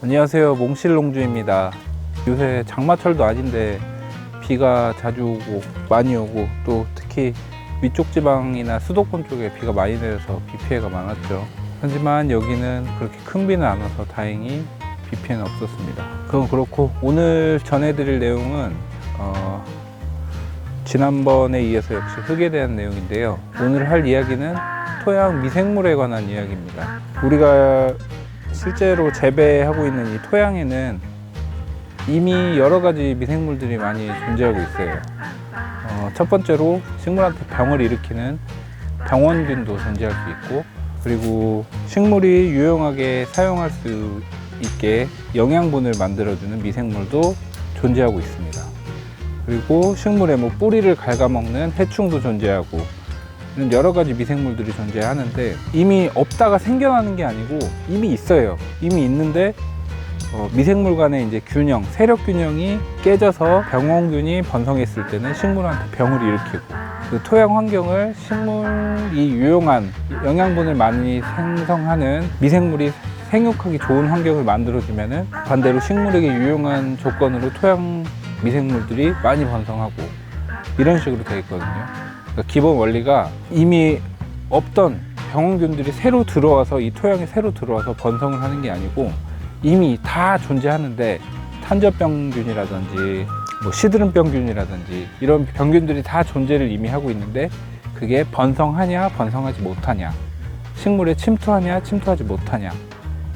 안녕하세요. 몽실농주입니다. 요새 장마철도 아닌데 비가 자주 오고 많이 오고 또 특히 위쪽 지방이나 수도권 쪽에 비가 많이 내려서 비 피해가 많았죠. 하지만 여기는 그렇게 큰 비는 안 와서 다행히 비 피해는 없었습니다. 그건 그렇고 오늘 전해드릴 내용은 어, 지난번에 이어서 역시 흙에 대한 내용인데요. 오늘 할 이야기는 토양 미생물에 관한 이야기입니다. 우리가 실제로 재배하고 있는 이 토양에는 이미 여러 가지 미생물들이 많이 존재하고 있어요. 어, 첫 번째로 식물한테 병을 일으키는 병원균도 존재할 수 있고, 그리고 식물이 유용하게 사용할 수 있게 영양분을 만들어주는 미생물도 존재하고 있습니다. 그리고 식물의 뭐 뿌리를 갉아먹는 해충도 존재하고, 여러 가지 미생물들이 존재하는데 이미 없다가 생겨나는 게 아니고 이미 있어요. 이미 있는데 어, 미생물 간의 이제 균형, 세력 균형이 깨져서 병원균이 번성했을 때는 식물한테 병을 일으키고 그 토양 환경을 식물이 유용한 영양분을 많이 생성하는 미생물이 생육하기 좋은 환경을 만들어주면은 반대로 식물에게 유용한 조건으로 토양 미생물들이 많이 번성하고 이런 식으로 되어 있거든요. 그러니까 기본 원리가 이미 없던 병원균들이 새로 들어와서 이 토양에 새로 들어와서 번성을 하는 게 아니고 이미 다 존재하는데 탄저병균이라든지 뭐 시드름병균이라든지 이런 병균들이 다 존재를 이미 하고 있는데 그게 번성하냐 번성하지 못하냐 식물에 침투하냐 침투하지 못하냐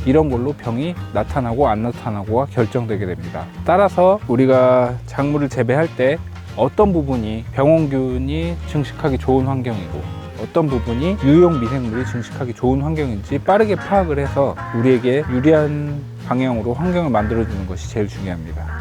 이런 걸로 병이 나타나고 안 나타나고가 결정되게 됩니다. 따라서 우리가 작물을 재배할 때 어떤 부분이 병원균이 증식하기 좋은 환경이고 어떤 부분이 유용 미생물이 증식하기 좋은 환경인지 빠르게 파악을 해서 우리에게 유리한 방향으로 환경을 만들어주는 것이 제일 중요합니다.